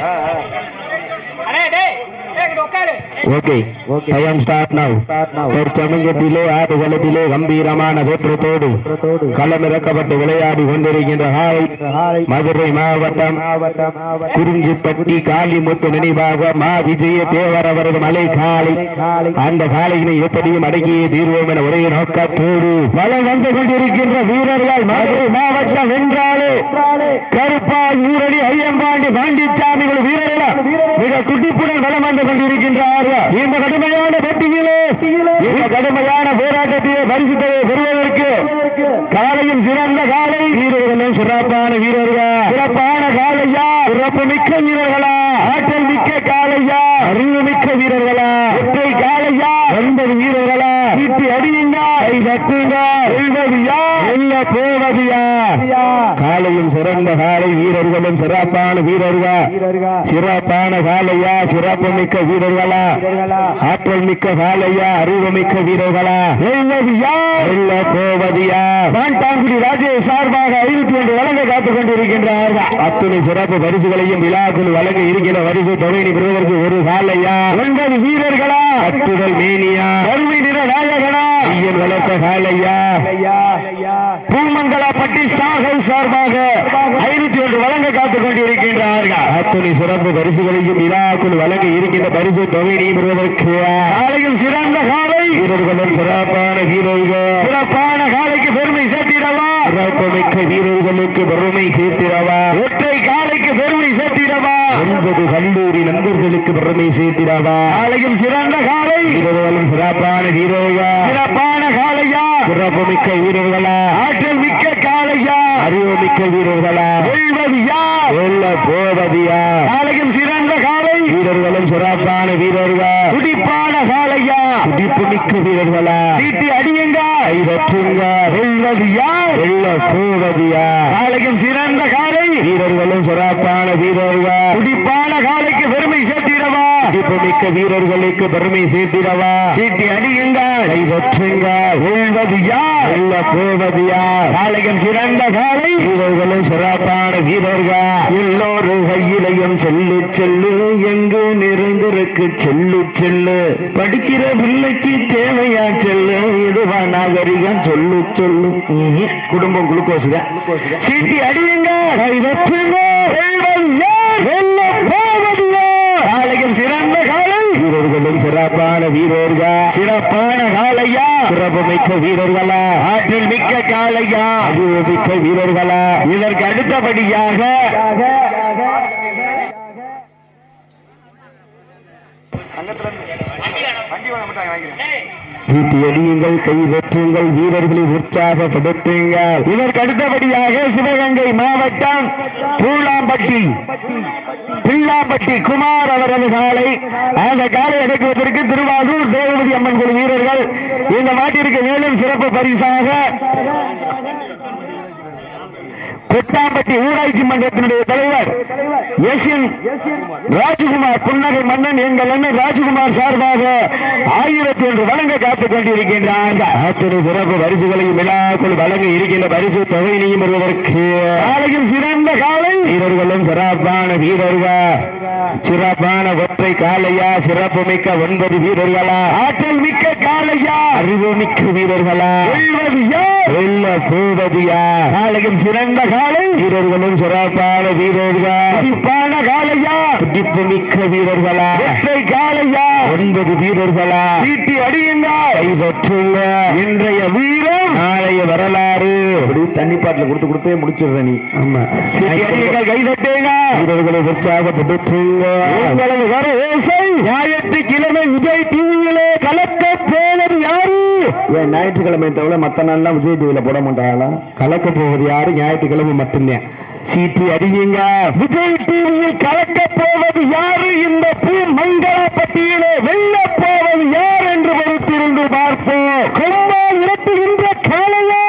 ಹಾಂ ಹಾಂ okay time start now தற்சமயத்திலே ஆடுகளத்திலே கம்பீரமான தோற்றத்தோடு களமிறக்கப்பட்டு விளையாடி கொண்டிருக்கின்ற ஹாய் மதுரை மாவட்டம் குறிஞ்சிப்பட்டி காளிமுத்து நினைவாக மா விஜய தேவர் அவரது மலை காலை அந்த காலையினை எப்படியும் அடங்கிய தீர்வோம் என ஒரே நோக்கத்தோடு வலம் வந்து கொண்டிருக்கின்ற வீரர்கள் மதுரை மாவட்டம் வென்றாலே கருப்பாய் ஊரடி ஐயம்பாண்டி பாண்டிச்சாமிகள் வீரர்களா மிக துடிப்புடன் வலம் வந்து கொண்டிருக்கின்றார்கள் இந்த கடுமையான போட்டியிலே இந்த கடுமையான போராட்டத்திலே பரிசுத்தலை பெறுவதற்கு காலையும் சிறந்த காலை. வீரர்களும் சிறப்பான வீரர்கள். சிறப்பான காலையா? சிறப்பு மிக்க வீரர்களா? ஆற்றல் மிக்க காலையா? அறிவு மிக்க வீரர்களா? ஒற்றை காலையா? ஒன்பது வீரர்களா? சீட்டு அடியுங்க கை தட்டுங்க போவது யார் காலையும் சிறந்த காலை வீரர்களும் சிறப்பான வீரர்கள். சிறப்பான காலையா? சிறப்பு மிக்க வீரர்களா? ஆற்றல் மிக்க காலையா அறிவு மிக்க வீரர்களா பாண்டாங்குடி ராஜேஷ் சார்பாக ஐநூத்தி ஒன்று வழங்க காத்துக் கொண்டிருக்கின்றார்கள் அத்துணை சிறப்பு பரிசுகளையும் விழாக்குள் வழங்க இருக்கிற பரிசு தொகையினை பெறுவதற்கு ஒரு காலையா? ஒன்பது வீரர்களா? அட்டுதல் மேனியா? கருமை நிற நாயகனா? ஐயன் வளர்த்த காலையா? பூமங்கலப்பட்டி சாகல் சார்பாக ஐநூத்தி ஒன்று வழங்க காத்துக் கொண்டிருக்கின்றார்கள். அத்துணை சிறப்பு பரிசுகளையும் விழாக்குள் வழங்க இருக்கின்ற பரிசு தொகையினையும் பெறுவதற்கு காலையில் சிறந்த காலை. வீரர்களும் சிறப்பான வீரர்கள். சிறப்பான காலைக்கு பெருமை சேர்த்திடவா? சிறப்பு மிக்க வீரர்களுக்கு பெருமை சேர்த்திடவா? ஒற்றை காலைக்கு பெருமை சேர்த்திடவா? ஒன்பது கல்லூரி நண்பர்களுக்கு பெருமை சேர்த்திடவா காலையில் சிறந்த காலை. வீரர்களும் சிறப்பான வீரர்கள். சிறப்பான காலையா? சிறப்பு மிக்க வீரர்களா? ஆற்றல் மிக்க காலையா? அறிவு மிக்க வீரர்களா? வெல்வது யார் வெல்ல போவது யார் காலையும் சிறந்த காலை. வீரர்களும் சிறப்பான வீரர்கள்? துடிப்பான காலையா? துடிப்பு மிக்க வீரர்களா? சீட்டி அடியுங்க. ஐதற்றுங்க வெல்வது யார் வெல்ல போவது யார் காலையும் சிறந்த காலை. வீரர்களும் சிறப்பான வீரர்கள்? துடிப்பான காலைக்கு பெருமை சேர்த்திடவா துடிப்பு மிக்க வீரர்களுக்கு பெருமை சேர்த்திடவா சீட்டி அடியுங்க ஐதற்றுங்க வெல்வது யார் வெல்ல போவது யார் காலையும் சிறந்த காலை வீரர்களும் சிறப்பான வீரர்கள். எல்லோரும் கையிலையும் செல்லு செல்லு எங்கு நிறைந்திருக்கு செல்லு செல்லு. படிக்கிற பிள்ளைக்கு தேவையா செல்லு? இதுவா நாகரிகம் சொல்லு சொல்லு. குடும்பம் குளுக்கோஸ் தான் சீட்டி அடியுங்க கைதட்டுங்க வெல்வது யார்? வெல்ல போவது யார்? காலையும் சிறந்த காலை. வீரர்களும் சிறப்பான வீரர்கள். சிறப்பான காலையா. சிறப்பு மிக்க வீரர்களா. ஆற்றல் மிக்க காலையா. அறிவு மிக்க வீரர்களா. இதற்கு அடுத்தபடியாக. சீட்டி அடியுங்கள் கை வெற்றுங்கள் வீரர்களை உற்சாகப்படுத்துங்கள் இதற்கு அடுத்தபடியாக சிவகங்கை மாவட்டம் பூலாம்பட்டி பில்லாம்பட்டி குமார் அவரது காலை அந்த காலை அடக்குவதற்கு திருவாரூர் தேவபதி அம்மன் குழு வீரர்கள் இந்த மாட்டிற்கு மேலும் சிறப்பு பரிசாக கொட்டாம்பட்டி ஊராட்சி மன்றத்தினுடைய தலைவர் எஸ் என் ராஜகுமார் புன்னகை மன்னன் எங்கள் அண்ணன் ராஜகுமார் சார்பாக ஆயிரத்தி ஒன்று வழங்க காத்துக் கொண்டிருக்கின்றார். அத்தனை சிறப்பு பரிசுகளையும் விழாக்குள் வழங்க இருக்கின்ற பரிசு தொகையினையும் பெறுவதற்கு காலையில் சிறந்த காலை. வீரர்களும் சிறப்பான வீரர்கள். சிறப்பான ஒற்றை காலையா சிறப்பு மிக்க ஒன்பது வீரர்களா? ஆற்றல் மிக்க காலையா அறிவு மிக்க வீரர்களா வெல்ல போவது யார்? காலையும் சிறந்த காலை வீரர்களும் சிறப்பான வீரர்கள். துடிப்பான காலையா துடிப்பு மிக்க வீரர்களா? ஒற்றை காலையா ஒன்பது வீரர்களா? சீட்டி அடியுங்க கைதற்றுங்க இன்றைய வீரம். நாளைய வரலாறு. அப்படி தண்ணி பாட்டில் கொடுத்து கொடுத்தே முடிச்சிடுற நீ. ஆமா. சீட்டி அடியுங்கள் கைதட்டுங்க வீரர்களை ஓசை ஞாயிற்றுக்கிழமை விஜய் டிவியிலே கலக்க போவது யாரு? ஏன் ஞாயிற்றுக்கிழமை தவிர மத்த நாள்லாம் விஜய் டிவியில போட மாட்டாங்களா? கலக்க போவது யாரு? ஞாயிற்றுக்கிழமை மட்டும்தான். சீட்டி அடியுங்க. விஜய் டிவியில் கலக்க போவது யாரு? இந்த பூ மங்களப்பட்டியிலே வெல்ல போவது யார் என்று பொறுத்திருந்து பார்ப்போம். கொம்பா இறப்புகின்ற காலையா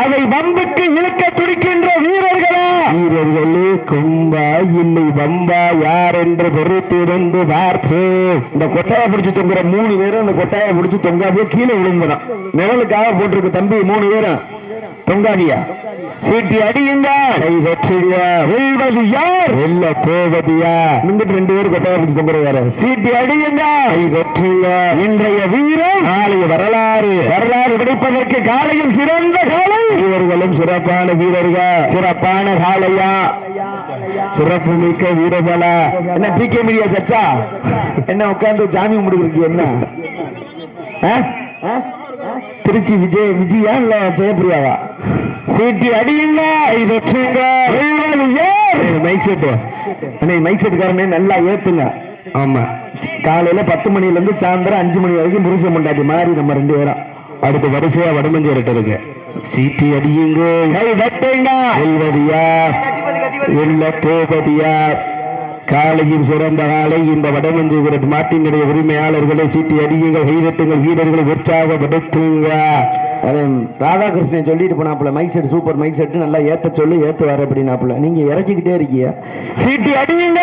அதை வம்புக்கு இழுக்க துடிக்கின்ற வீரர்களா? வீரர்களே கொம்பா இல்லை வம்பா? என்று என்று பொறுத்திருந்து பார்ப்போம் இந்த கொட்டாயை பிடிச்சு தொங்குற மூணு பேரும் அந்த கொட்டாயை பிடிச்சு தொங்காதே கீழே விழுந்துதான் நிழலுக்காக போட்டிருக்கு தம்பி மூணு பேரும். தொங்காதியா? சீட்டி அடியுங்க. கை வெற்றிங்க வெல்வது யார் வெல்ல போவது யார் ரெண்டு பேரும் கொட்டாய பிடிச்சு தொங்குறாரு சீட்டி அடியுங்க. கை இன்றைய வீரம் நாளைய வரலாறு. வரலாறு கிடைப்பதற்கு காலையும் சிறந்த காலை. இவர்களும் சிறப்பான வீரர்கள். சிறப்பான காலையா? சிறப்பு மிக்க வீரபலா என்ன பி கே மீடியா சச்சா என்ன உட்கார்ந்து ஜாமி கும்பிடுறீங்க என்ன? ஆ? ஆ? திருச்சி விஜய் விஜயா இல்ல ஜெயபிரியாவா சீட்டி அடியுங்க வெற்றுங்க மைக் செட்டு அண்ணே மைக் செட்டுக்காரனே நல்லா ஏத்துங்க. ஆமா. காலையில பத்து மணில இருந்து சாயந்தரம் அஞ்சு மணி வரைக்கும் புருஷ மண்டாட்டி மாறி நம்ம ரெண்டு பேரும். அடுத்து வரிசையா வடமஞ்சி இருக்கு. சீட்டி அடியுங்க கை தட்டுங்க. வெல்வதியா? காலையும் சிறந்த காலை. இந்த வடமஞ்சி விரட் மாட்டினுடைய உரிமையாளர்களை சீட்டி அடியுங்கள். கைதட்டுங்கள். வீரர்களை உற்சாகப்படுத்துங்க. ராதாகிருஷ்ணன் சொல்லிட்டு போனாப்புல mike set super mike set நல்லா ஏத்த சொல்லி ஏத்து வர அப்படின்னாப்புல. நீங்க இறக்கிக்கிட்டே இருக்கீங்க. சீட்டி அடியுங்க.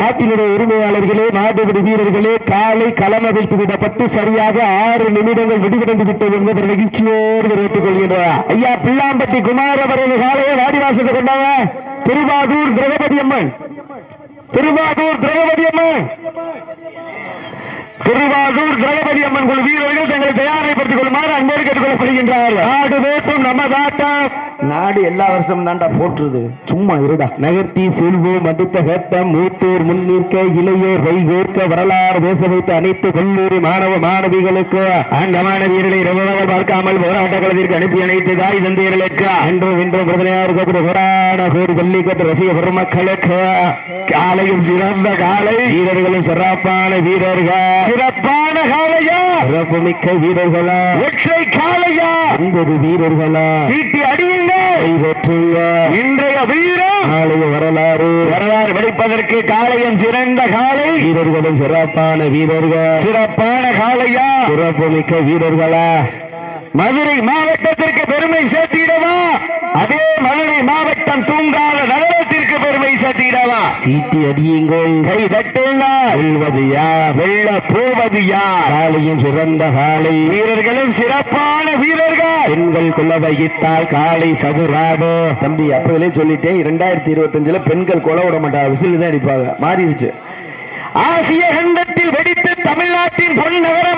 நாட்டினுடைய உரிமையாளர்களே நாடுபடி வீரர்களே காலை களம் அமைத்து விடப்பட்டு சரியாக ஆறு நிமிடங்கள் விடுவிடந்து விட்டது என்பதை மகிழ்ச்சியோடு தெரிவித்துக் கொள்கின்றார் ஐயா பிள்ளாம்பட்டி குமார் அவரது காலையை வாடிவாசத்தை கொண்டாங்க. திருவாதூர் திரௌபதி அம்மன். திருவாதூர் திரௌபதி அம்மன். திருவாரூர் திரௌபதி அம்மன் குழு வீரர்கள் தங்களை தயாரிப்படுத்திக் கொள்ளுமாறு அன்போடு கேட்டுக் கொள்ளப்படுகின்றார்கள். நாடு வேட்டும் நம்ம நாடு எல்லா வருஷமும் தாண்டா போற்றுது. சும்மா இருடா. நகர்த்தி செல்வோம் அடுத்த கட்டம் மூத்தூர் முன்னிற்க இளையோர் வைகோர்க்க வரலாறு பேச வைத்த அனைத்து கல்லூரி மாணவ மாணவிகளுக்கு அந்த மாணவியர்களை ரவர்கள் பார்க்காமல் போராட்ட களத்திற்கு அனுப்பி அனைத்து தாய் தந்தையர்களுக்கு அன்றும் இன்றும் பிரதனையாக இருக்கக்கூடிய போராட கோடி பள்ளிக்கட்டு ரசிக பெருமக்களுக்கு காலையும் சிறந்த காலை வீரர்களும் சிறப்பான வீரர்கள். சிறப்பான காலையா? சிறப்பு மிக்க வீரர்களா? ஒற்றை காலையா? ஒன்பது வீரர்களா? சீட்டி அடியுங்க. வெற்றுங்க இன்றைய வீரம் நாளைய வரலாறு. வரலாறு வெடிப்பதற்கு காளையம் சிறந்த காலை வீரர்களும் சிறப்பான வீரர்கள். சிறப்பான காளையா? சிறப்பு மிக்க வீரர்களா? மதுரை மாவட்டத்திற்கு பெருமை சேர்த்திடவா? அதே மதுரை மாவட்டம் தூங்காத நகரத்திற்கு பெருமை சேர்த்திடவா? சீட்டி அடியுங்கள். கை தட்டுங்க. வெல்வது யார்? வெல்ல போவது யார்? காலையும் சிறந்த காலை. வீரர்களும் சிறப்பான வீரர்கள். பெண்கள் வகித்தால் காலை சதுராடோ தம்பி அப்பதிலே சொல்லிட்டேன் இரண்டாயிரத்தி இருபத்தஞ்சுல பெண்கள் கொலை விட மாட்டாங்க விசில் தான் அடிப்பாங்க. மாறிடுச்சு ஆசிய கண்டத்தில் வெடித்து தமிழ்நாட்டின் பொன் நகரமா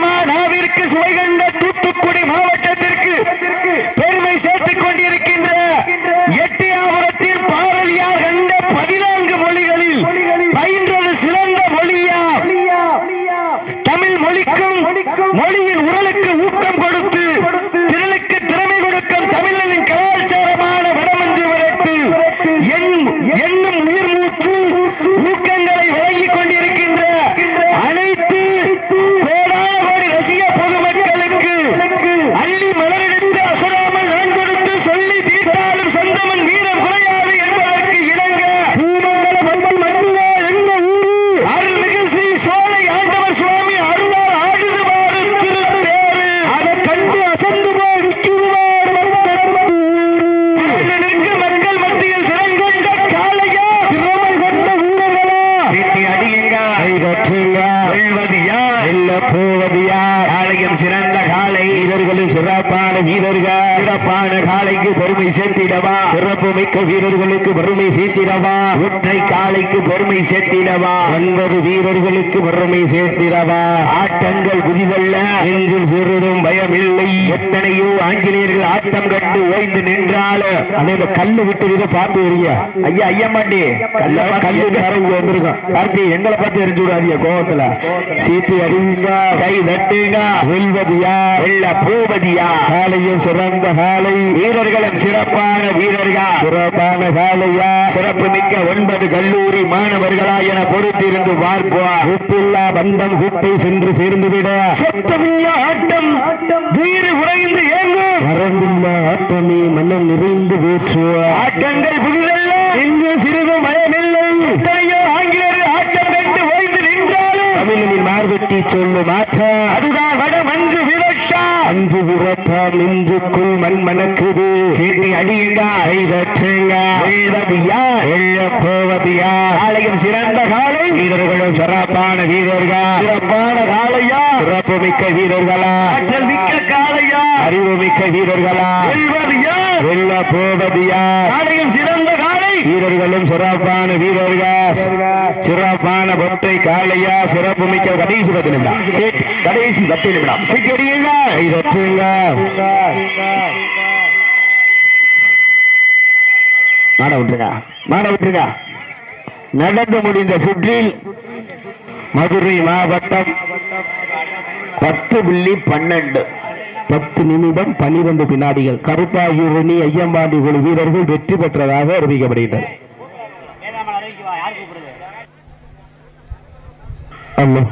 பூவதியார் ஆலயம் சிறந்த காலை. வீரர்களும் சிறப்பான வீரர்கள். சிறப்பான காளைக்கு பெருமை சேர்த்திடவா? சிறப்பு மிக்க வீரர்களுக்கு பெருமை சேர்த்திடவா? ஒற்றை காளைக்கு பெருமை சேர்த்திடவா? ஒன்பது வீரர்களுக்கு பெருமை சேர்த்திடவா? ஆட்டங்கள் புதிதல்ல எங்கும் சிறிதும் பயமில்லை. எத்தனையோ ஆங்கிலேயர்கள் ஆட்டம் கண்டு ஓய்ந்து நின்றாலும் அதே கல்லு விட்டு விட பார்த்து வரீங்க. ஐயா ஐயம்மாண்டி. கல்ல கல்லு இங்க வந்திருக்கோம். கார்த்தி எங்களை பார்த்து எரிஞ்சு விடாதீங்க கோவத்துல. சீட்டு அடிங்க. கை தட்டுங்க. வெல்வதியா வெல்ல போவதியா காலையும் சிறந்த காலை வீரர்களும் சிறப்பான வீரர்கள். சிறப்பான காலையா சிறப்பு மிக்க ஒன்பது கல்லூரி மாணவர்களா என பொறுத்திருந்து பார்ப்போம். உப்பில்லா பந்தம் குப்பை சென்று சேர்ந்து விட சத்தமில்ல ஆட்டம். வீறு உறைந்து ஏங்கும் வரம்பில்ல ஆட்டமே மன்னம் நிறைந்து வேற்றுவா. ஆட்டங்கள் புதிதல்ல இங்கு சிறிதும் பயமில்லை எத்தனையோ ஆங்கிலேயர் ஆட்டம் கண்டு ஓய்ந்து நின்றாலும் தமிழனின் மார்வெட்டி சொல்லு மாற்றம் அதுதான் வட மஞ்சு விரட்டா. அஞ்சு விரட்டா நெஞ்சுக்குள் மண் மணக்குது. சீட்டி அடியுங்க. ஐதற்றுங்க வெல்வதியா. வெல்ல போவதியா. காலையும் சிறந்த காலை. வீரர்களும் சிறப்பான வீரர்கள். சிறப்பான காலையா. சிறப்பு மிக்க வீரர்களா. ஆற்றல் மிக்க காலையா. அறிவுமிக்க வீரர்களா. வெல்வது யார் வெல்ல போவது யார் காளையும் சிறந்த வீரர்களும் சிறப்பான வீரர்கள். சிறப்பான பொட்டை காளையா சிறப்பு மிக்க கடைசி பத்து நிமிடம். கடைசி பத்து நிமிடம். சீக்கிரடியுங்க மாட விட்டுருங்க. மாட விட்டுருங்க. நடந்து முடிந்த சுற்றில் மதுரை மாவட்டம் பத்து புள்ளி பன்னெண்டு. பத்து நிமிடம் பன்னிரண்டு வினாடிகள் கருப்பாயூரணி ஐயம்பாண்டி குழு வீரர்கள் வெற்றி பெற்றதாக அறிவிக்கப்படுகின்றனர் அல்ல